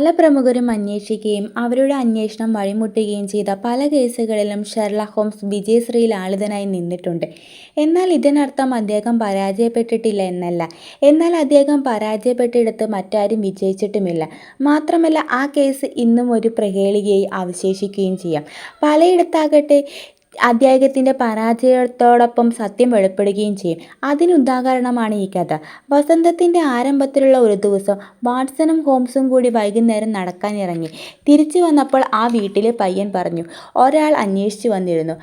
പല പ്രമുഖരും അന്വേഷിക്കുകയും അവരുടെ അന്വേഷണം വഴിമുട്ടുകയും ചെയ്ത പല കേസുകളിലും ഷെർല ഹോംസ് വിജയശ്രീ ലാളിതനായി നിന്നിട്ടുണ്ട്. എന്നാൽ ഇതിനർത്ഥം അദ്ദേഹം പരാജയപ്പെട്ടിട്ടില്ല എന്നല്ല. എന്നാൽ അദ്ദേഹം പരാജയപ്പെട്ടിടത്ത് മറ്റാരും വിജയിച്ചിട്ടുമില്ല. മാത്രമല്ല ആ കേസ് ഇന്നും ഒരു പ്രഹേളികയായി അവശേഷിക്കുകയും ചെയ്യാം. പലയിടത്താകട്ടെ അദ്ദേഹത്തിന്റെ പരാജയത്തോടൊപ്പം സത്യം വെളിപ്പെടുകയും ചെയ്യും. അതിനുദാഹരണമാണ് ഈ കഥ. വസന്തത്തിന്റെ ആരംഭത്തിലുള്ള ഒരു ദിവസം വാട്സണും ഹോംസും കൂടി വൈകുന്നേരം നടക്കാനിറങ്ങി. തിരിച്ചു വന്നപ്പോൾ ആ വീട്ടിലെ പയ്യൻ പറഞ്ഞു, ഒരാൾ അന്വേഷിച്ചു വന്നിരുന്നു.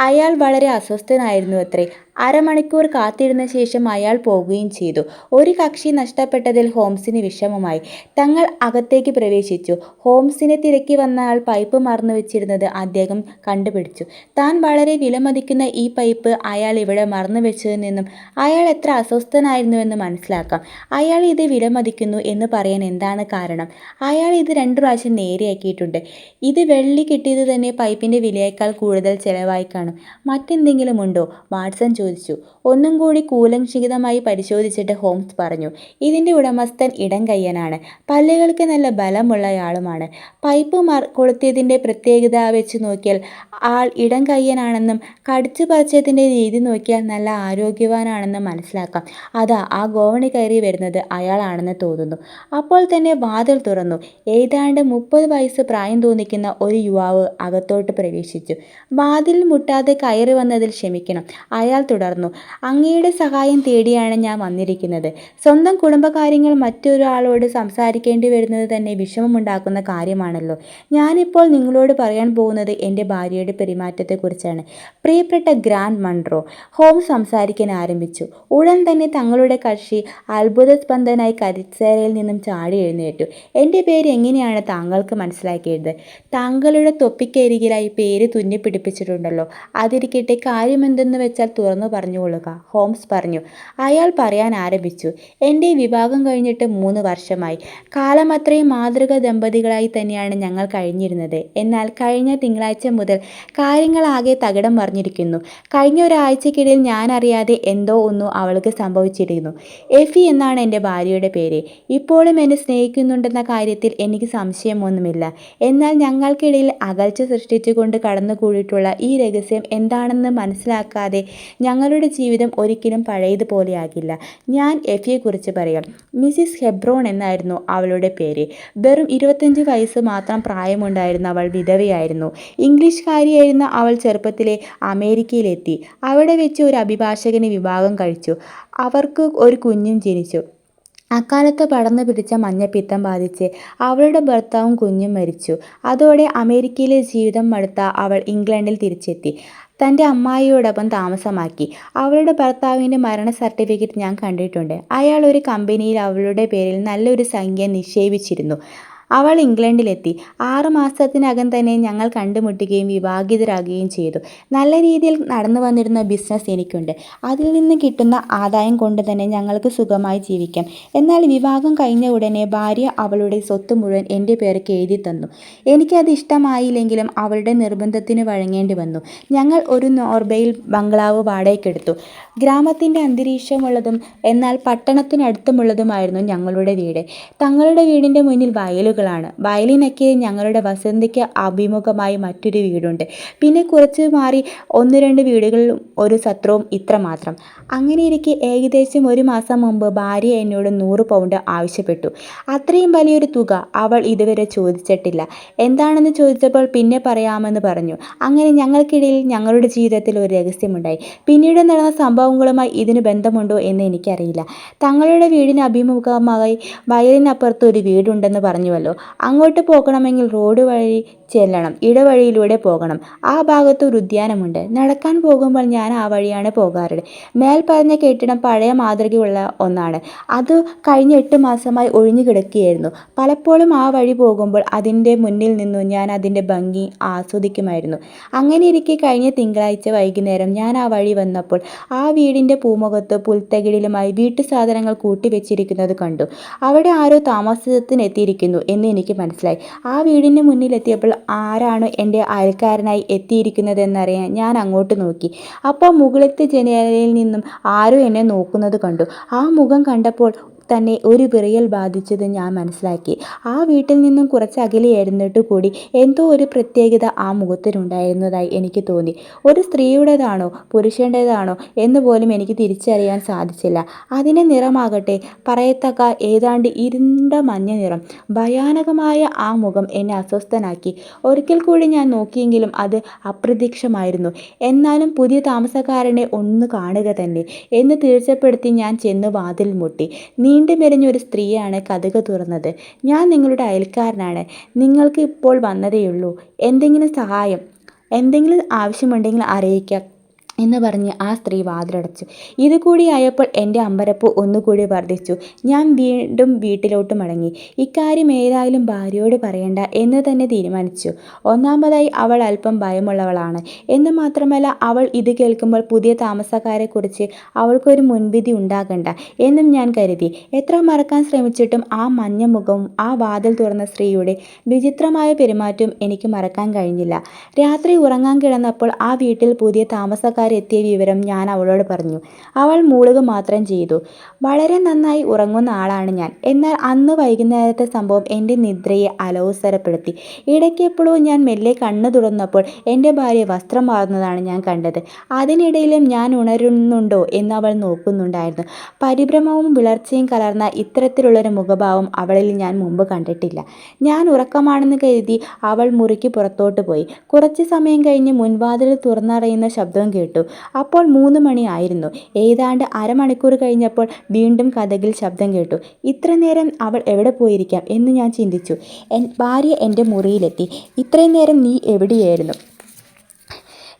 അയാൾ വളരെ അസ്വസ്ഥനായിരുന്നുവത്രേ. അരമണിക്കൂർ കാത്തിരുന്ന ശേഷം അയാൾ പോകുകയും ചെയ്തു. ഒരു കക്ഷി നഷ്ടപ്പെട്ടതിൽ ഹോംസിന് വിഷമമായി. തങ്ങൾ അകത്തേക്ക് പ്രവേശിച്ചു. ഹോംസിനെ തിരക്കി വന്നയാൾ പൈപ്പ് മറന്നു വെച്ചിരുന്നത് അദ്ദേഹം കണ്ടുപിടിച്ചു. താൻ വളരെ വിലമതിക്കുന്ന ഈ പൈപ്പ് അയാൾ ഇവിടെ മറന്നു വെച്ചതിൽ നിന്നും അയാൾ എത്ര അസ്വസ്ഥനായിരുന്നുവെന്ന് മനസ്സിലാക്കാം. അയാൾ ഇത് വിലമതിക്കുന്നു എന്ന് പറയാൻ എന്താണ് കാരണം? അയാൾ ഇത് രണ്ടു പ്രാവശ്യം നേരെയാക്കിയിട്ടുണ്ട്. ഇത് വെള്ളി കിട്ടിയത് തന്നെ പൈപ്പിന്റെ വിലയേക്കാൾ കൂടുതൽ ചെലവായി കാണും. മറ്റെന്തെങ്കിലുമുണ്ടോ? വാട്സൺ ചോദിച്ചു. ഒന്നുകൂടി കൂലംക്ഷിതമായി പരിശോധിച്ചിട്ട് ഹോംസ് പറഞ്ഞു, ഇതിന്റെ ഉടമസ്ഥൻ ഇടം കയ്യനാണ് പല്ലുകൾക്ക് നല്ല ബലമുള്ളയാളുമാണ്. പൈപ്പ് മർ കൊളുത്തിയതിന്റെ പ്രത്യേകത വെച്ച് നോക്കിയാൽ ആൾ ഇടം കയ്യനാണെന്നും കടിച്ചു പറിച്ചതിന്റെ രീതി നോക്കിയാൽ നല്ല ആരോഗ്യവാനാണെന്നും മനസ്സിലാക്കാം. അതാ ആ ഗോവണി കയറി വരുന്നത് അയാളാണെന്ന് തോന്നുന്നു. അപ്പോൾ തന്നെ വാതിൽ തുറന്നു. ഏതാണ്ട് മുപ്പത് വയസ്സ് പ്രായം തോന്നിക്കുന്ന ഒരു യുവാവ് അകത്തോട്ട് പ്രവേശിച്ചു. വാതിൽ മുട്ടാതെ കയറി വന്നതിൽ ക്ഷമിക്കണം. അയാൾ തുടർന്നു, അങ്ങയുടെ സഹായം തേടിയാണ് ഞാൻ വന്നിരിക്കുന്നത്. സ്വന്തം കുടുംബകാര്യങ്ങൾ മറ്റൊരാളോട് സംസാരിക്കേണ്ടി വരുന്നത് തന്നെ വിഷമമുണ്ടാക്കുന്ന കാര്യമാണല്ലോ. ഞാനിപ്പോൾ നിങ്ങളോട് പറയാൻ പോകുന്നത് എന്റെ ഭാര്യയുടെ പെരുമാറ്റത്തെക്കുറിച്ചാണ്. പ്രിയപ്പെട്ട ഗ്രാൻഡ് മൺട്രോ ഹോം സംസാരിക്കാൻ ആരംഭിച്ചു. ഉടൻ തന്നെ തങ്ങളുടെ കക്ഷി അത്ഭുതസ്പന്ദനായി കരിച്ചേരയിൽ നിന്നും ചാടി എഴുന്നേറ്റു. എന്റെ പേര് എങ്ങനെയാണ് താങ്കൾക്ക് മനസ്സിലാക്കിയത് താങ്കളുടെ തൊപ്പിക്കരികിലായി പേര് തുന്നിപ്പിടിപ്പിച്ചിട്ടുണ്ടല്ലോ. അതിരിക്കട്ടെ, കാര്യമെന്തെന്ന് വെച്ചാൽ തുറന്നു പറഞ്ഞുകൊള്ളുക, ഹോംസ് പറഞ്ഞു. അയാൾ പറയാൻ ആരംഭിച്ചു, എന്റെ വിവാഹം കഴിഞ്ഞിട്ട് മൂന്ന് വർഷമായി. കാലം അത്രയും മാതൃക ദമ്പതികളായി തന്നെയാണ് ഞങ്ങൾ കഴിഞ്ഞിരുന്നത്. എന്നാൽ കഴിഞ്ഞ തിങ്കളാഴ്ച മുതൽ കാര്യങ്ങളാകെ തകിടം മറിഞ്ഞിരിക്കുന്നു. കഴിഞ്ഞ ഒരാഴ്ചയ്ക്കിടയിൽ ഞാനറിയാതെ എന്തോ ഒന്നും അവൾക്ക് സംഭവിച്ചിരിക്കുന്നു. എഫി എന്നാണ് എന്റെ ഭാര്യയുടെ പേര്. ഇപ്പോഴും എന്നെ സ്നേഹിക്കുന്നുണ്ടെന്ന കാര്യത്തിൽ എനിക്ക് സംശയമൊന്നുമില്ല. എന്നാൽ ഞങ്ങൾക്കിടയിൽ അകൽച്ച സൃഷ്ടിച്ചുകൊണ്ട് കടന്നുകൂടിയിട്ടുള്ള ഈ രഹസ്യം എന്താണെന്ന് മനസ്സിലാക്കാതെ ഞങ്ങളുടെ ജീവിതം ഒരിക്കലും പഴയതുപോലെയാകില്ല. ഞാൻ എഫിയെക്കുറിച്ച് പറയാം. മിസ്സിസ് ഹെബ്രോൺ എന്നായിരുന്നു അവളുടെ പേര്. വെറും ഇരുപത്തഞ്ച് വയസ്സ് മാത്രം പ്രായമുണ്ടായിരുന്ന അവൾ വിധവയായിരുന്നു. ഇംഗ്ലീഷുകാരിയായിരുന്ന അവൾ ചെറുപ്പത്തിലെ അമേരിക്കയിലെത്തി. അവിടെ വെച്ച് ഒരു അഭിഭാഷകനെ വിവാഹം കഴിച്ചു. അവർക്ക് ഒരു കുഞ്ഞും ജനിച്ചു. അക്കാലത്ത് പടർന്നു പിടിച്ച മഞ്ഞപ്പിത്തം ബാധിച്ച് അവളുടെ ഭർത്താവും കുഞ്ഞും മരിച്ചു. അതോടെ അമേരിക്കയിലെ ജീവിതം മടുത്ത അവൾ ഇംഗ്ലണ്ടിൽ തിരിച്ചെത്തി. തന്റെ അമ്മായിയോടൊപ്പം താമസമാക്കി. അവളുടെ ഭർത്താവിന്റെ മരണ സർട്ടിഫിക്കറ്റ് ഞാൻ കണ്ടിട്ടുണ്ട്. അയാൾ ഒരു കമ്പനിയിൽ അവളുടെ പേരിൽ നല്ലൊരു സംഖ്യ നിക്ഷേപിച്ചിരുന്നു. അവൾ ഇംഗ്ലണ്ടിലെത്തി. ആറ് മാസത്തിനകം തന്നെ ഞങ്ങൾ കണ്ടുമുട്ടുകയും വിവാഹിതരാകുകയും ചെയ്തു. നല്ല രീതിയിൽ നടന്നു വന്നിരുന്ന ബിസിനസ് എനിക്കുണ്ട്. അതിൽ നിന്ന് കിട്ടുന്ന ആദായം കൊണ്ട് തന്നെ ഞങ്ങൾക്ക് സുഖമായി ജീവിക്കാം. എന്നാൽ വിവാഹം കഴിഞ്ഞ ഉടനെ ഭാര്യ അവളുടെ സ്വത്ത് മുഴുവൻ എന്റെ പേർക്ക് എഴുതി തന്നു എനിക്കത് ഇഷ്ടമായില്ലെങ്കിലും അവളുടെ നിർബന്ധത്തിന് വഴങ്ങേണ്ടി വന്നു. ഞങ്ങൾ ഒരു നോർബയിൽ ബംഗ്ലാവ് വാടകയ്ക്കെടുത്തു. ഗ്രാമത്തിന്റെ അന്തരീക്ഷമുള്ളതും എന്നാൽ പട്ടണത്തിനടുത്തുമുള്ളതുമായിരുന്നു ഞങ്ങളുടെ വീട്. തങ്ങളുടെ വീടിന്റെ മുന്നിൽ വയലുകളാണ്. വയലിനൊക്കെ ഞങ്ങളുടെ വസന്തിക്ക് അഭിമുഖമായി മറ്റൊരു വീടുണ്ട്. പിന്നെ കുറച്ച് മാറി ഒന്ന് രണ്ട് വീടുകളിലും ഒരു സത്രവും ഇത്ര മാത്രം അങ്ങനെയിരിക്കെ ഏകദേശം ഒരു മാസം മുമ്പ് ഭാര്യ എന്നോട് നൂറ് പൗണ്ട് ആവശ്യപ്പെട്ടു. അത്രയും വലിയൊരു തുക അവൾ ഇതുവരെ ചോദിച്ചിട്ടില്ല. എന്താണെന്ന് ചോദിച്ചപ്പോൾ പിന്നെ പറയാമെന്ന് പറഞ്ഞു. അങ്ങനെ ഞങ്ങൾക്കിടയിൽ ഞങ്ങളുടെ ജീവിതത്തിൽ ഒരു രഹസ്യമുണ്ടായി. പിന്നീട് നടന്ന സംഭവങ്ങളുമായി ഇതിന് ബന്ധമുണ്ടോ എന്ന് എനിക്കറിയില്ല. തങ്ങളുടെ വീടിന് അഭിമുഖമായി വയലിനപ്പുറത്ത് ഒരു വീടുണ്ടെന്ന് പറഞ്ഞുവല്ലോ. അങ്ങോട്ട് പോകണമെങ്കിൽ റോഡ് വഴി ചെല്ലണം. ഇടവഴിയിലൂടെ പോകണം. ആ ഭാഗത്ത് ഒരു ഉദ്യാനമുണ്ട്. നടക്കാൻ പോകുമ്പോൾ ഞാൻ ആ വഴിയാണ് പോകാറുള്ളത് മേൽപ്പറഞ്ഞ കെട്ടിടം പഴയ മാതൃകയുള്ള ഒന്നാണ്. അത് കഴിഞ്ഞ എട്ട് മാസമായി ഒഴിഞ്ഞു കിടക്കുകയായിരുന്നു പലപ്പോഴും ആ വഴി പോകുമ്പോൾ അതിന്റെ മുന്നിൽ നിന്നും ഞാൻ അതിന്റെ ഭംഗി ആസ്വദിക്കുമായിരുന്നു. അങ്ങനെ ഇരിക്കെ കഴിഞ്ഞ തിങ്കളാഴ്ച വൈകുന്നേരം ഞാൻ ആ വഴി വന്നപ്പോൾ ആ വീടിന്റെ പൂമുഖത്ത് പുൽത്തകിടിലുമായി വീട്ടു സാധനങ്ങൾ കൂട്ടിവെച്ചിരിക്കുന്നത് കണ്ടു. അവിടെ ആരോ താമസത്തിനെത്തിയിരിക്കുന്നു എന്ന് എനിക്ക് മനസ്സിലായി. ആ വീടിന് മുന്നിലെത്തിയപ്പോൾ ആരാണ് എന്റെ അയൽക്കാരനായി എത്തിയിരിക്കുന്നതെന്നറിയാൻ ഞാൻ അങ്ങോട്ട് നോക്കി. അപ്പോൾ മുകളിലത്തെ ജനലിൽ നിന്നും ആരോ എന്നെ നോക്കുന്നത് കണ്ടു. ആ മുഖം കണ്ടപ്പോൾ തന്നെ ഒരു വിറയൽ ബാധിച്ചത് ഞാൻ മനസ്സിലാക്കി. ആ വീട്ടിൽ നിന്നും കുറച്ച് അകലെയായിരുന്നിട്ട് കൂടി എന്തോ ഒരു പ്രത്യേകത ആ മുഖത്തിനുണ്ടായിരുന്നതായി എനിക്ക് തോന്നി. ഒരു സ്ത്രീയുടേതാണോ പുരുഷന്റേതാണോ എന്ന് പോലും എനിക്ക് തിരിച്ചറിയാൻ സാധിച്ചില്ല. അതിന്റെ നിറമാകട്ടെ പറയത്തക്ക ഏതാണ്ട് ഇരുണ്ട മഞ്ഞ നിറം. ഭയാനകമായ ആ മുഖം എന്നെ അസ്വസ്ഥനാക്കി. ഒരിക്കൽ കൂടി ഞാൻ നോക്കിയെങ്കിലും അത് അപ്രതീക്ഷമായിരുന്നു എന്നാലും പുതിയ താമസക്കാരനെ ഒന്ന് കാണുക തന്നെ. എന്ന് തീർച്ചപ്പെടുത്തി ഞാൻ ചെന്ന് വാതിൽ മുട്ടി. നീണ്ടു മെലിഞ്ഞൊരു സ്ത്രീയാണ് കഥക തുറന്നത്. ഞാൻ നിങ്ങളുടെ അയൽക്കാരനാണ്. നിങ്ങൾക്ക് ഇപ്പോൾ വന്നതേയുള്ളൂ. എന്തെങ്കിലും സഹായം എന്തെങ്കിലും ആവശ്യമുണ്ടെങ്കിൽ അറിയിക്കാം. എന്ന് പറഞ്ഞ് ആ സ്ത്രീ വാതിലടച്ചു. ഇത് കൂടിയായപ്പോൾ എന്റെ അമ്പരപ്പ് ഒന്നുകൂടി വർദ്ധിച്ചു. ഞാൻ വീണ്ടും വീട്ടിലോട്ട് മടങ്ങി. ഇക്കാര്യം ഏതായാലും ഭാര്യയോട് പറയണ്ട എന്ന് തന്നെ തീരുമാനിച്ചു. ഒന്നാമതായി അവൾ അല്പം ഭയമുള്ളവളാണ്. എന്ന് മാത്രമല്ല അവൾ ഇത് കേൾക്കുമ്പോൾ പുതിയ താമസക്കാരെക്കുറിച്ച് അവൾക്കൊരു മുൻവിധി ഉണ്ടാകണ്ട എന്നും ഞാൻ കരുതി. എത്ര മറക്കാൻ ശ്രമിച്ചിട്ടും ആ മഞ്ഞ മുഖവും ആ വാതിൽ തുറന്ന സ്ത്രീയുടെ വിചിത്രമായ പെരുമാറ്റവും എനിക്ക് മറക്കാൻ കഴിഞ്ഞില്ല. രാത്രി ഉറങ്ങാൻ കിടന്നപ്പോൾ ആ വീട്ടിൽ പുതിയ താമസക്കാരെത്തിയ വിവരം ഞാൻ അവളോട് പറഞ്ഞു. അവൾ മൂളുക മാത്രം ചെയ്തു. വളരെ നന്നായി ഉറങ്ങുന്ന ആളാണ് ഞാൻ. എന്നാൽ അന്ന് വൈകുന്നേരത്തെ സംഭവം എന്റെ നിദ്രയെ അലോസരപ്പെടുത്തി. എപ്പോഴും ഞാൻ മെല്ലെ കണ്ണു തുറന്നപ്പോൾ എന്റെ ഭാര്യ വസ്ത്രം മാറുന്നതാണ് ഞാൻ കണ്ടത്. അതിനിടയിലും ഞാൻ ഉണരുന്നുണ്ടോ എന്ന് അവൾ നോക്കുന്നുണ്ടായിരുന്നു. പരിഭ്രമവും വിളർച്ചയും കലർന്ന ഇത്തരത്തിലുള്ളൊരു മുഖഭാവം അവളിൽ ഞാൻ മുമ്പ് കണ്ടിട്ടില്ല. ഞാൻ ഉറക്കമാണെന്ന് കരുതി അവൾ മുറിക്ക് പുറത്തോട്ട് പോയി. കുറച്ച് സമയം കഴിഞ്ഞ് മുൻവാതിൽ തുറന്നറിയുന്ന ശബ്ദവും കേട്ടു. അപ്പോൾ മൂന്ന് മണിയായിരുന്നു ഏതാണ്ട് അരമണിക്കൂർ കഴിഞ്ഞപ്പോൾ വീണ്ടും കഥകിൽ ശബ്ദം കേട്ടു. ഇത്ര നേരം അവൾ എവിടെ പോയിരിക്കാം? എന്ന് ഞാൻ ചിന്തിച്ചു. ഭാര്യ എന്റെ മുറിയിലെത്തി. ഇത്രയും നേരം നീ എവിടെയായിരുന്നു?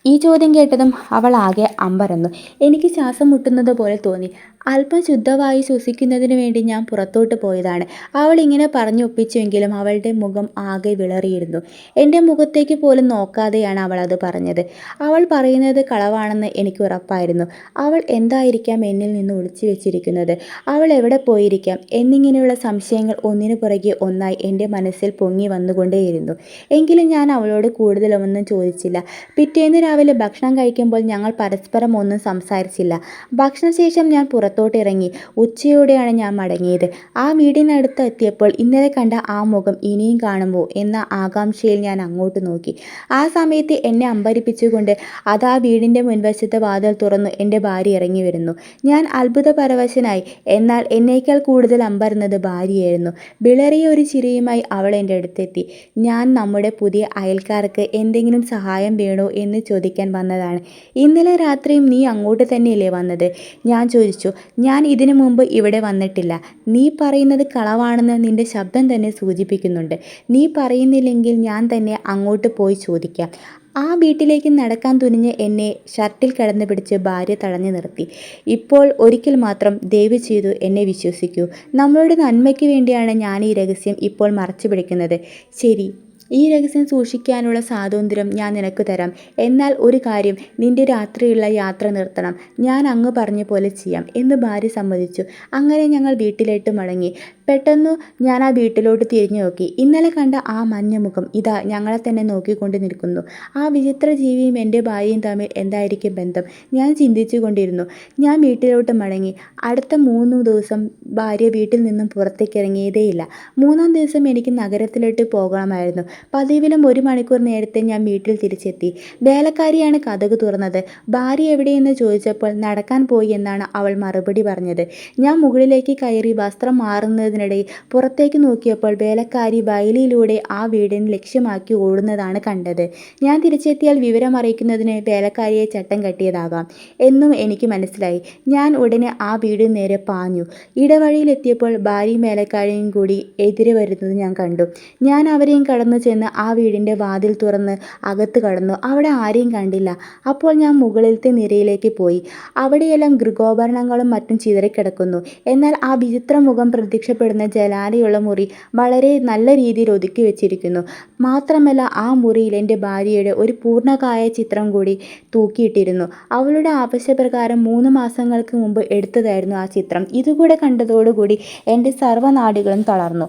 ഈ ചോദ്യം കേട്ടതും അവൾ ആകെ അമ്പരന്നു. എനിക്ക് ശ്വാസം മുട്ടുന്നത് പോലെ തോന്നി. അല്പം ശുദ്ധവായു ശ്വസിക്കുന്നതിന് വേണ്ടി ഞാൻ പുറത്തോട്ട് പോയതാണ്. അവൾ ഇങ്ങനെ പറഞ്ഞൊപ്പിച്ചുവെങ്കിലും അവളുടെ മുഖം ആകെ വിളറിയിരുന്നു. എന്റെ മുഖത്തേക്ക് പോലും നോക്കാതെയാണ് അവൾ അത് പറഞ്ഞത്. അവൾ പറയുന്നത് കളവാണെന്ന് എനിക്ക് ഉറപ്പായിരുന്നു. അവൾ എന്തായിരിക്കാം എന്നിൽ നിന്ന് ഒളിച്ചു വെച്ചിരിക്കുന്നത്? അവൾ എവിടെ പോയിരിക്കാം? എന്നിങ്ങനെയുള്ള സംശയങ്ങൾ ഒന്നിനു പുറകെ ഒന്നായി എന്റെ മനസ്സിൽ പൊങ്ങി വന്നുകൊണ്ടേയിരുന്നു. എങ്കിലും ഞാൻ അവളോട് കൂടുതലൊന്നും ചോദിച്ചില്ല. പിറ്റേന്ന് രാവിലെ ഭക്ഷണം കഴിക്കുമ്പോൾ ഞങ്ങൾ പരസ്പരം ഒന്നും സംസാരിച്ചില്ല. ഭക്ഷണശേഷം ഞാൻ പുറത്തോട്ട് ഇറങ്ങി ഉച്ചയോടെയാണ് ഞാൻ മടങ്ങിയത്. ആ വീടിനടുത്ത് എത്തിയപ്പോൾ ഇന്നലെ കണ്ട ആ മുഖം ഇനിയും കാണുമോ എന്ന ആകാംക്ഷയിൽ ഞാൻ അങ്ങോട്ട് നോക്കി. ആ സമയത്ത് എന്നെ അമ്പരിപ്പിച്ചുകൊണ്ട് അത് ആ വീടിന്റെ മുൻവശത്തെ വാതിൽ തുറന്നു എന്റെ ഭാര്യ ഇറങ്ങി വരുന്നു. ഞാൻ അത്ഭുത പരവശനായി. എന്നാൽ എന്നേക്കാൾ കൂടുതൽ അമ്പരുന്നത് ഭാര്യയായിരുന്നു. വിളറിയ ഒരു ചിരിയുമായി അവൾ എന്റെ അടുത്തെത്തി. ഞാൻ നമ്മുടെ പുതിയ അയൽക്കാർക്ക് എന്തെങ്കിലും സഹായം വേണോ എന്ന് ചോദിക്കാൻ വന്നതാണ്. ഇന്നലെ രാത്രിയും നീ അങ്ങോട്ട് തന്നെയല്ലേ വന്നത്? ഞാൻ ചോദിച്ചു. ഞാൻ ഇതിനു മുമ്പ് ഇവിടെ വന്നിട്ടില്ല. നീ പറയുന്നത് കളവാണെന്ന് നിന്റെ ശബ്ദം തന്നെ സൂചിപ്പിക്കുന്നുണ്ട്. നീ പറയുന്നില്ലെങ്കിൽ ഞാൻ തന്നെ അങ്ങോട്ട് പോയി ചോദിക്കാം. ആ വീട്ടിലേക്ക് നടക്കാൻ തുനിഞ്ഞ് എന്നെ ഷർട്ടിൽ കിടന്നു പിടിച്ച് ഭാര്യ തടഞ്ഞു നിർത്തി. ഇപ്പോൾ ഒരിക്കൽ മാത്രം ദയവ് ചെയ്തു എന്നെ വിശ്വസിക്കൂ. നമ്മളുടെ നന്മയ്ക്ക് വേണ്ടിയാണ് ഞാൻ ഈ രഹസ്യം ഇപ്പോൾ മറച്ചു പിടിക്കുന്നത്. ശരി. ഈ രഹസ്യം സൂക്ഷിക്കാനുള്ള സ്വാതന്ത്ര്യം ഞാൻ നിനക്ക് തരാം. എന്നാൽ ഒരു കാര്യം നിന്റെ രാത്രിയുള്ള യാത്ര നിർത്തണം. ഞാൻ അങ്ങ് പറഞ്ഞ പോലെ ചെയ്യാം എന്ന് ഭാര്യ സമ്മതിച്ചു. അങ്ങനെ ഞങ്ങൾ വീട്ടിലേക്ക് മടങ്ങി. പെട്ടെന്ന് ഞാൻ ആ വീട്ടിലോട്ട് തിരിഞ്ഞു നോക്കി. ഇന്നലെ കണ്ട ആ മഞ്ഞ മുഖം ഇതാ ഞങ്ങളെ തന്നെ നോക്കിക്കൊണ്ട് നിൽക്കുന്നു. ആ വിചിത്ര ജീവിയും എന്റെ ഭാര്യയും തമ്മിൽ എന്തായിരിക്കും ബന്ധം? ഞാൻ ചിന്തിച്ചു കൊണ്ടിരുന്നു ഞാൻ വീട്ടിലോട്ട് മടങ്ങി. അടുത്ത മൂന്ന് ദിവസം ഭാര്യ വീട്ടിൽ നിന്നും പുറത്തേക്ക് ഇറങ്ങിയതേയില്ല. മൂന്നാം ദിവസം എനിക്ക് നഗരത്തിലോട്ട് പോകണമായിരുന്നു പതിവിലും ഒരു മണിക്കൂർ നേരത്തെ ഞാൻ വീട്ടിൽ തിരിച്ചെത്തി. വേലക്കാരിയാണ് കഥക് തുറന്നത്. ഭാര്യ എവിടെയെന്ന് ചോദിച്ചപ്പോൾ നടക്കാൻ പോയി എന്നാണ് അവൾ മറുപടി പറഞ്ഞത്. ഞാൻ മുകളിലേക്ക് കയറി വസ്ത്രം മാറുന്നതിനിടയിൽ പുറത്തേക്ക് നോക്കിയപ്പോൾ വേലക്കാരി വയലിലൂടെ ആ വീടിന് ലക്ഷ്യമാക്കി ഓടുന്നതാണ് കണ്ടത്. ഞാൻ തിരിച്ചെത്തിയാൽ വിവരം അറിയിക്കുന്നതിന് വേലക്കാരിയെ ചട്ടം കെട്ടിയതാകാം എന്നും എനിക്ക് മനസ്സിലായി. ഞാൻ ഉടനെ ആ വീട് നേരെ പാഞ്ഞു. ഇടവഴിയിലെത്തിയപ്പോൾ ഭാര്യയും വേലക്കാരിയും കൂടി എതിരെ വരുന്നത് ഞാൻ കണ്ടു. ഞാൻ അവരെയും കടന്നു ചെന്ന് ആ വീടിന്റെ വാതിൽ തുറന്ന് അകത്ത് കടന്നു. അവിടെ ആരെയും കണ്ടില്ല. അപ്പോൾ ഞാൻ മുകളിലത്തെ നിരയിലേക്ക് പോയി. അവിടെയെല്ലാം ഗൃഹോപകരണങ്ങളും മറ്റും ചിതറിക്കിടക്കുന്നു. എന്നാൽ ആ വിചിത്ര മുഖം പ്രത്യക്ഷപ്പെടുന്ന ജലാലയുള്ള മുറി വളരെ നല്ല രീതിയിൽ ഒതുക്കി വെച്ചിരിക്കുന്നു. മാത്രമല്ല ആ മുറിയിൽ എന്റെ ഭാര്യയുടെ ഒരു പൂർണകായ ചിത്രം കൂടി തൂക്കിയിട്ടിരുന്നു. അവളുടെ ആവശ്യപ്രകാരം മൂന്ന് മാസങ്ങൾക്ക് മുമ്പ് എടുത്തതായിരുന്നു ആ ചിത്രം. ഇതുകൂടെ കണ്ടതോടുകൂടി എന്റെ സർവനാടുകളും തളർന്നു.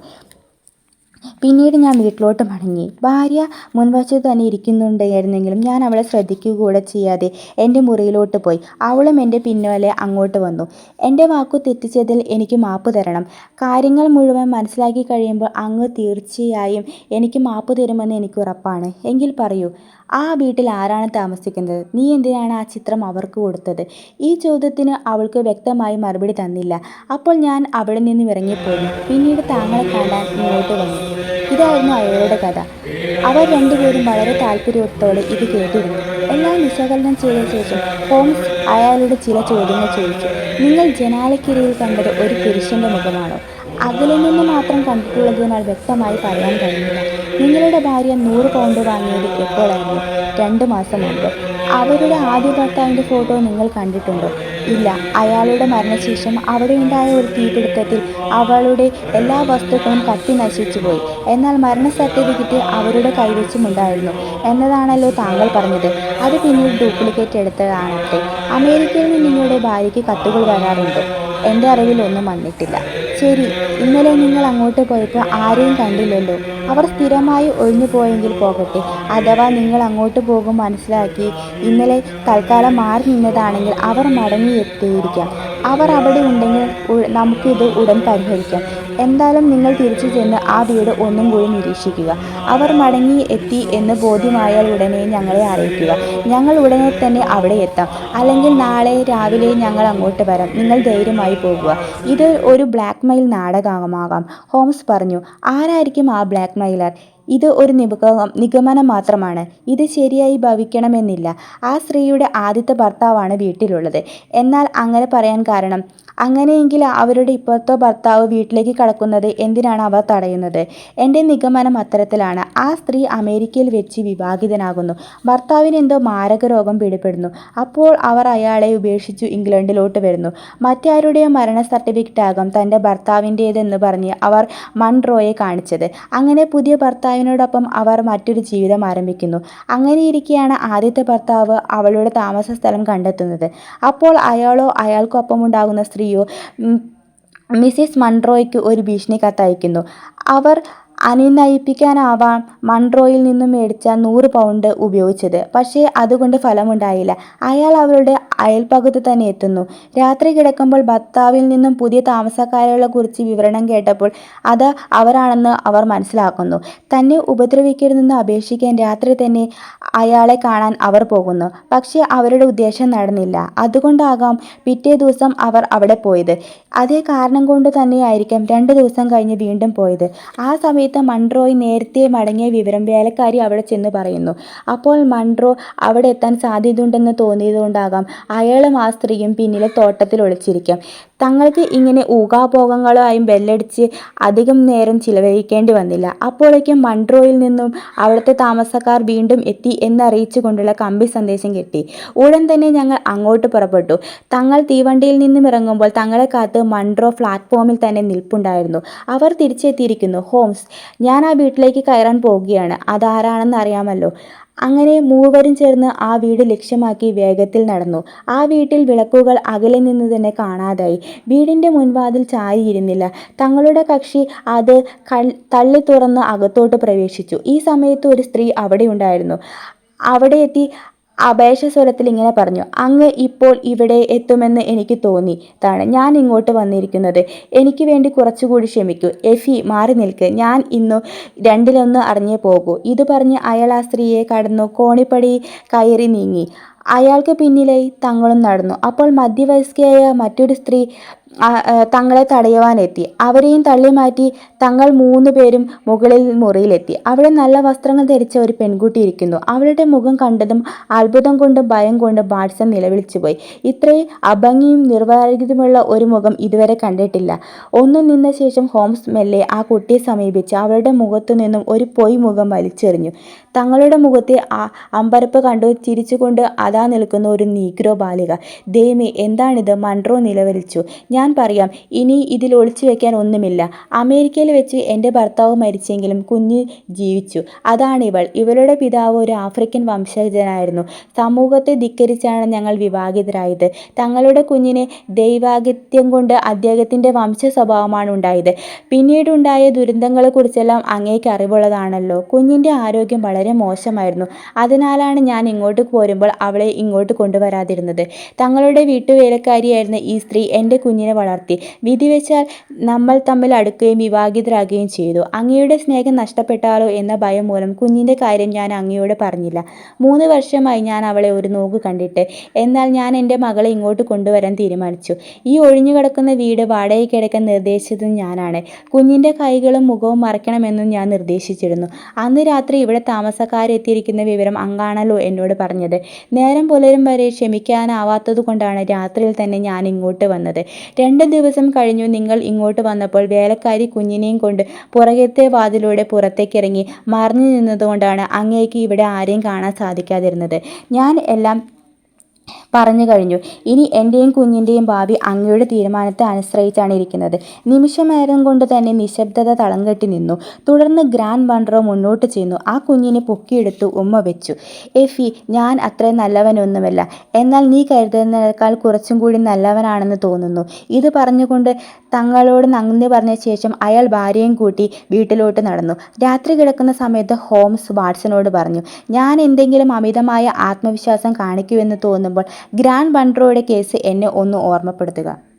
പിന്നീട് ഞാൻ വീട്ടിലോട്ട് മടങ്ങി. ഭാര്യ മുൻവശത്ത് തന്നെ ഇരിക്കുന്നുണ്ടായിരുന്നെങ്കിലും ഞാൻ അവളെ ശ്രദ്ധിക്കുക കൂടെ ചെയ്യാതെ എന്റെ മുറിയിലോട്ട് പോയി. അവളും എന്റെ പിന്നാലെ അങ്ങോട്ട് വന്നു. "എന്റെ വാക്കു തെറ്റിച്ചതിൽ എനിക്ക് മാപ്പ് തരണം. കാര്യങ്ങൾ മുഴുവൻ മനസ്സിലാക്കി കഴിയുമ്പോൾ അങ്ങ് തീർച്ചയായും എനിക്ക് മാപ്പ് തരുമെന്ന് എനിക്ക് ഉറപ്പാണ് എങ്കിൽ പറയൂ, ആ വീട്ടിൽ ആരാണ് താമസിക്കുന്നത്? നീ എന്തിനാണ് ആ ചിത്രം അവർക്ക് കൊടുത്തത്? " ഈ ചോദ്യത്തിന് അവൾക്ക് വ്യക്തമായി മറുപടി തന്നില്ല. അപ്പോൾ ഞാൻ അവിടെ നിന്നും ഇറങ്ങിപ്പോയി പിന്നീട് താങ്കളെ കാണാൻ ഇങ്ങോട്ട് വന്നു. ഇതായിരുന്നു അയാളുടെ കഥ. അവർ രണ്ടുപേരും വളരെ താല്പര്യത്തോടെ ഇത് കേട്ടിരുന്നു. എല്ലാം വിശകലനം ചെയ്ത ശേഷം ഹോംസ് അയാളുടെ ചില ചോദ്യങ്ങൾ ചോദിച്ചു. "നിങ്ങൾ ജനാലയ്ക്കിടയിൽ കണ്ടത് ഒരു പുരുഷന്റെ മുഖമാണോ? അകലിൽ നിന്ന് മാത്രം കണ്ടിട്ടുള്ളതിനാൽ വ്യക്തമായി പറയാൻ കഴിയില്ല. നിങ്ങളുടെ ഭാര്യ നൂറ് പൗണ്ട് വാങ്ങിയത് എപ്പോഴായിരുന്നു? രണ്ടു മാസം മുമ്പ് അവരുടെ ആദ്യ ഭർത്താവിന്റെ ഫോട്ടോ നിങ്ങൾ കണ്ടിട്ടുണ്ടോ? ഇല്ല. അയാളുടെ മരണശേഷം അവിടെയുണ്ടായ ഒരു തീപിടുത്തത്തിൽ അവളുടെ എല്ലാ വസ്തുക്കളും കത്തി നശിച്ചുപോയി. എന്നാൽ മരണ സർട്ടിഫിക്കറ്റ് അവരുടെ കൈവശമുണ്ടായിരുന്നു എന്നതാണല്ലോ താങ്കൾ പറഞ്ഞത്. അത് പിന്നീട് ഡ്യൂപ്ലിക്കേറ്റ് എടുത്തതാണത്രേ. അമേരിക്കയിൽ നിന്ന് നിങ്ങളുടെ ഭാര്യയ്ക്ക് കത്തുകൾ വരാറുണ്ടോ? എന്റെ അറിവിലൊന്നും വന്നിട്ടില്ല. ശരി. ഇന്നലെ നിങ്ങൾ അങ്ങോട്ട് പോയപ്പോൾ ആരെയും കണ്ടില്ലല്ലോ. അവർ സ്ഥിരമായി ഒഴിഞ്ഞു പോയെങ്കിൽ പോകട്ടെ. അഥവാ നിങ്ങൾ അങ്ങോട്ട് പോകും മനസ്സിലാക്കി ഇന്നലെ തൽക്കാലം മാറി നിന്നതാണെങ്കിൽ അവർ മടങ്ങിയെത്തിയിരിക്കാം. അവർ അവിടെ ഉണ്ടെങ്കിൽ നമുക്കിത് ഉടൻ പരിഹരിക്കാം. എന്തായാലും നിങ്ങൾ തിരിച്ചു ചെന്ന് ആ വീട് ഒന്നും കൂടി നിരീക്ഷിക്കുക. അവർ മടങ്ങി എത്തി എന്ന് ബോധ്യമായാൽ ഉടനെ ഞങ്ങളെ അറിയിക്കുക. ഞങ്ങൾ ഉടനെ തന്നെ അവിടെ എത്താം. അല്ലെങ്കിൽ നാളെ രാവിലെ ഞങ്ങൾ അങ്ങോട്ട് വരാം. നിങ്ങൾ ധൈര്യമായി പോകുക. ഇത് ഒരു ബ്ലാക്ക് മെയിൽ നാടകമാകാം. ഹോംസ് പറഞ്ഞു. ആരായിരിക്കും ആ ബ്ലാക്ക് മെയിലർ ഇത് ഒരു നിഗമനം മാത്രമാണ്. ഇത് ശരിയായി ഭവിക്കണമെന്നില്ല. ആ സ്ത്രീയുടെ ആദ്യത്തെ ഭർത്താവാണ് വീട്ടിലുള്ളത്. എന്നാൽ അങ്ങനെ പറയാൻ കാരണം? അങ്ങനെയെങ്കിൽ അവരുടെ ഇപ്പോഴത്തെ ഭർത്താവ് വീട്ടിലേക്ക് കടക്കുന്നത് എന്തിനാണ് അവർ തടയുന്നത്? എന്റെ നിഗമനം അത്തരത്തിലാണ്. ആ സ്ത്രീ അമേരിക്കയിൽ വെച്ച് വിവാഹിതനാകുന്നു. ഭർത്താവിന് എന്തോ മാരക രോഗം പിടിപെടുന്നു. അപ്പോൾ അവർ അയാളെ ഉപേക്ഷിച്ചു ഇംഗ്ലണ്ടിലോട്ട് വരുന്നു. മറ്റാരുടെയോ മരണ സർട്ടിഫിക്കറ്റ് ആകും തന്റെ ഭർത്താവിന്റേതെന്ന് പറഞ്ഞ് അവർ മൺറോയെ കാണിച്ചത്. അങ്ങനെ പുതിയ ഭർത്താവിനോടൊപ്പം അവർ മറ്റൊരു ജീവിതം ആരംഭിക്കുന്നു. അങ്ങനെയിരിക്കെയാണ് ആദ്യത്തെ ഭർത്താവ് അവളുടെ താമസസ്ഥലം കണ്ടെത്തുന്നത്. അപ്പോൾ അയാളോ അയാൾക്കൊപ്പമുണ്ടാകുന്ന സ്ത്രീയോ മിസ്സിസ് മൺട്രോയ്ക്ക് ഒരു ഭീഷണി കത്തയക്കുന്നു. അവർ അനുനയിപ്പിക്കാനാവാം മൺട്രോയിൽ നിന്നും മേടിച്ച നൂറ് പൗണ്ട് ഉപയോഗിച്ചത്. പക്ഷേ അതുകൊണ്ട് ഫലമുണ്ടായില്ല. അയാൾ അവരുടെ അയൽപക്കത്തു തന്നെ എത്തുന്നു. രാത്രി കിടക്കുമ്പോൾ ഭർത്താവിൽ നിന്നും പുതിയ താമസക്കാരെക്കുറിച്ച് വിവരണം കേട്ടപ്പോൾ അത് അവരാണെന്ന് അവർ മനസ്സിലാക്കുന്നു. തന്നെ ഉപദ്രവിക്കരുതെന്ന് അപേക്ഷിക്കാൻ രാത്രി തന്നെ അയാളെ കാണാൻ അവർ പോകുന്നു. പക്ഷേ അവരുടെ ഉദ്ദേശം നടന്നില്ല. അതുകൊണ്ടാകാം പിറ്റേ ദിവസം അവർ അവിടെ പോയത്. അതേ കാരണം കൊണ്ട് തന്നെയായിരിക്കും രണ്ട് ദിവസം കഴിഞ്ഞ് വീണ്ടും പോയത്. ആ സമയത്ത് മൺറോയ് നേരത്തെ മടങ്ങിയ വിവരം വേലക്കാരി അവിടെ ചെന്ന് പറയുന്നു. അപ്പോൾ മൺട്രോ അവിടെ എത്താൻ സാധ്യതയുണ്ടെന്ന് തോന്നിയതുകൊണ്ടാകാം അയാളും ആ സ്ത്രീയും പിന്നിലെ തോട്ടത്തിൽ ഒളിച്ചിരിക്കാം. തങ്ങൾക്ക് ഇങ്ങനെ ഊഹാപോഹങ്ങളുമായി ബെല്ലടിച്ച് അധികം നേരം ചിലവഴിക്കേണ്ടി വന്നില്ല. അപ്പോഴേക്കും മൺട്രോയിൽ നിന്നും അവിടുത്തെ താമസക്കാർ വീണ്ടും എത്തി എന്നറിയിച്ചു കൊണ്ടുള്ള കമ്പി സന്ദേശം കിട്ടി. ഉടൻ തന്നെ ഞങ്ങൾ അങ്ങോട്ട് പുറപ്പെട്ടു. തങ്ങൾ തീവണ്ടിയിൽ നിന്നും ഇറങ്ങുമ്പോൾ തങ്ങളെ കാത്ത് മൺട്രോ പ്ലാറ്റ്ഫോമിൽ തന്നെ നിൽപ്പുണ്ടായിരുന്നു. അവർ തിരിച്ചെത്തിയിരിക്കുന്നു. ഹോംസ്, ഞാൻ ആ വീട്ടിലേക്ക് കയറാൻ പോവുകയാണ് അതാരാണെന്ന് അറിയാമല്ലോ. അങ്ങനെ മൂവരും ചേർന്ന് ആ വീട് ലക്ഷ്യമാക്കി വേഗത്തിൽ നടന്നു. ആ വീട്ടിൽ വിളക്കുകൾ അകലെ നിന്ന് തന്നെ കാണാതായി. വീടിന്റെ മുൻവാതിൽ ചാരിയിരുന്നില്ല. തങ്ങളുടെ കക്ഷി അത് തള്ളി തുറന്ന് അകത്തോട്ട് പ്രവേശിച്ചു. ഈ സമയത്ത് ഒരു സ്ത്രീ അവിടെ ഉണ്ടായിരുന്നു അവിടെ അവിടെയെത്തി അപേക്ഷാസ്വരത്തിൽ ഇങ്ങനെ പറഞ്ഞു. "അങ്ങ് ഇപ്പോൾ ഇവിടെ എത്തുമെന്ന് എനിക്ക് തോന്നി താണ് ഞാൻ ഇങ്ങോട്ട് വന്നിരിക്കുന്നത്. എനിക്ക് വേണ്ടി കുറച്ചുകൂടി ക്ഷമിക്കൂ. എഫി, മാറി നിൽക്ക്. ഞാൻ ഇന്നു രണ്ടിലൊന്ന് അറിഞ്ഞേ പോകൂ. " ഇത് പറഞ്ഞ് അയാൾ ആ സ്ത്രീയെ കടന്നു കോണിപ്പടി കയറി നീങ്ങി. അയാൾക്ക് പിന്നിലായി തങ്ങളും നടന്നു. അപ്പോൾ മധ്യവയസ്കയായ മറ്റൊരു സ്ത്രീ തങ്ങളെ തടയുവാനെത്തി. അവരെയും തള്ളിമാറ്റി തങ്ങൾ മൂന്ന് പേരും മുകളിൽ മുറിയിലെത്തി. അവിടെ നല്ല വസ്ത്രങ്ങൾ ധരിച്ച ഒരു പെൺകുട്ടി ഇരിക്കുന്നു. അവളുടെ മുഖം കണ്ടതും അത്ഭുതം കൊണ്ടും ഭയം കൊണ്ടും വാട്സൺ നിലവിളിച്ചുപോയി. ഇത്രയും അഭംഗിയും നിർവാഹിതമുള്ള ഒരു മുഖം ഇതുവരെ കണ്ടിട്ടില്ല. ഒന്നു നിന്ന ശേഷം ഹോംസ് മെല്ലെ ആ കുട്ടിയെ സമീപിച്ച് അവളുടെ മുഖത്തു നിന്നും ഒരു പൊയ് മുഖം വലിച്ചെറിഞ്ഞു. തങ്ങളുടെ മുഖത്തെ അമ്പരപ്പ് കണ്ടു ചിരിച്ചുകൊണ്ട് അതാ നിൽക്കുന്ന ഒരു നീഗ്രോ ബാലിക. ദൈമി എന്താണിത്? " മൺട്രോ നിലവിളിച്ചു. "ഞാൻ ഞാൻ പറയാം ഇനി ഇതിൽ ഒളിച്ചു വെക്കാൻ ഒന്നുമില്ല. അമേരിക്കയിൽ വെച്ച് എന്റെ ഭർത്താവ് മരിച്ചെങ്കിലും കുഞ്ഞ് ജീവിച്ചു. അതാണ് ഇവൾ. ഇവളുടെ പിതാവ് ഒരു ആഫ്രിക്കൻ വംശജനായിരുന്നു. സമൂഹത്തെ ധിക്കരിച്ചാണ് ഞങ്ങൾ വിവാഹിതരായത്. തങ്ങളുടെ കുഞ്ഞിനെ ദൈവാഗത്യം കൊണ്ട് അദ്ദേഹത്തിന്റെ വംശ സ്വഭാവമാണ് ഉണ്ടായത്. പിന്നീടുണ്ടായ ദുരന്തങ്ങളെക്കുറിച്ചെല്ലാം അങ്ങേക്ക് അറിവുള്ളതാണല്ലോ. കുഞ്ഞിന്റെ ആരോഗ്യം വളരെ മോശമായിരുന്നു. അതിനാലാണ് ഞാൻ ഇങ്ങോട്ട് പോരുമ്പോൾ അവളെ ഇങ്ങോട്ട് കൊണ്ടുവരാതിരുന്നത്. തങ്ങളുടെ വീട്ടുവേലക്കാരിയായിരുന്ന ഈ സ്ത്രീ എന്റെ കുഞ്ഞിനെ വളർത്തി. വിധിവെച്ചാൽ നമ്മൾ തമ്മിൽ അടുക്കുകയും വിവാഹിതരാകുകയും ചെയ്തു. അങ്ങയുടെ സ്നേഹം നഷ്ടപ്പെട്ടാലോ എന്ന ഭയം മൂലം കുഞ്ഞിന്റെ കാര്യം ഞാൻ അങ്ങയോട് പറഞ്ഞില്ല. മൂന്ന് വർഷമായി ഞാൻ അവളെ ഒരു നോക്ക് കണ്ടിട്ട്. എന്നാൽ ഞാൻ എന്റെ മകളെ ഇങ്ങോട്ട് കൊണ്ടുവരാൻ തീരുമാനിച്ചു. ഈ ഒഴിഞ്ഞുകിടക്കുന്ന വീട് വാടകയ്ക്ക് കിടക്കാൻ നിർദ്ദേശിച്ചതും ഞാനാണ്. കുഞ്ഞിന്റെ കൈകളും മുഖവും മറയ്ക്കണമെന്നും ഞാൻ നിർദ്ദേശിച്ചിരുന്നു. അന്ന് രാത്രി ഇവിടെ താമസക്കാരെത്തിയിരിക്കുന്ന വിവരം അങ്ങാണല്ലോ എന്നോട് പറഞ്ഞത്. നേരം പുലരും വരെ ക്ഷമിക്കാനാവാത്തത് കൊണ്ടാണ് രാത്രിയിൽ തന്നെ ഞാൻ ഇങ്ങോട്ട് വന്നത്. രണ്ട് ദിവസം കഴിഞ്ഞു നിങ്ങൾ ഇങ്ങോട്ട് വന്നപ്പോൾ വേലക്കാരി കുഞ്ഞിനെയും കൊണ്ട് പുറകത്തെ വാതിലൂടെ പുറത്തേക്കിറങ്ങി മറിഞ്ഞു നിന്നതുകൊണ്ടാണ് അങ്ങേക്ക് ഇവിടെ ആരെയും കാണാൻ സാധിക്കാതിരുന്നത്. ഞാൻ എല്ലാം പറഞ്ഞു കഴിഞ്ഞു. ഇനി എന്റെയും കുഞ്ഞിന്റെയും ഭാവി അങ്ങയുടെ തീരുമാനത്തെ ആശ്രയിച്ചാണ് ഇരിക്കുന്നത്. നിമിഷമേരം കൊണ്ട് തന്നെ നിശബ്ദത തളം കെട്ടി നിന്നു. തുടർന്ന് ഗ്രാൻഡ് വണ്ടറോ മുന്നോട്ട് ചെന്നു. ആ കുഞ്ഞിനെ പൊക്കിയെടുത്തു ഉമ്മ വെച്ചു. എഫി ഞാൻ അത്ര നല്ലവനൊന്നുമല്ല. എന്നാൽ നീ കരുതുന്നതിനേക്കാൾ കുറച്ചും കൂടി നല്ലവനാണെന്ന് തോന്നുന്നു ഇത് പറഞ്ഞുകൊണ്ട് തങ്ങളോട് നന്ദി പറഞ്ഞ ശേഷം അയാൾ ഭാര്യയും കൂട്ടി വീട്ടിലോട്ട് നടന്നു. രാത്രി കിടക്കുന്ന സമയത്ത് ഹോംസ് വാട്സനോട് പറഞ്ഞു ഞാൻ എന്തെങ്കിലും അമിതമായ ആത്മവിശ്വാസം കാണിക്കുമെന്ന് തോന്നുമ്പോൾ ഗ്രാൻഡ് വണ്ടറോയുടെ കേസ് എന്നെ ഒന്ന് ഓർമ്മപ്പെടുത്തുക.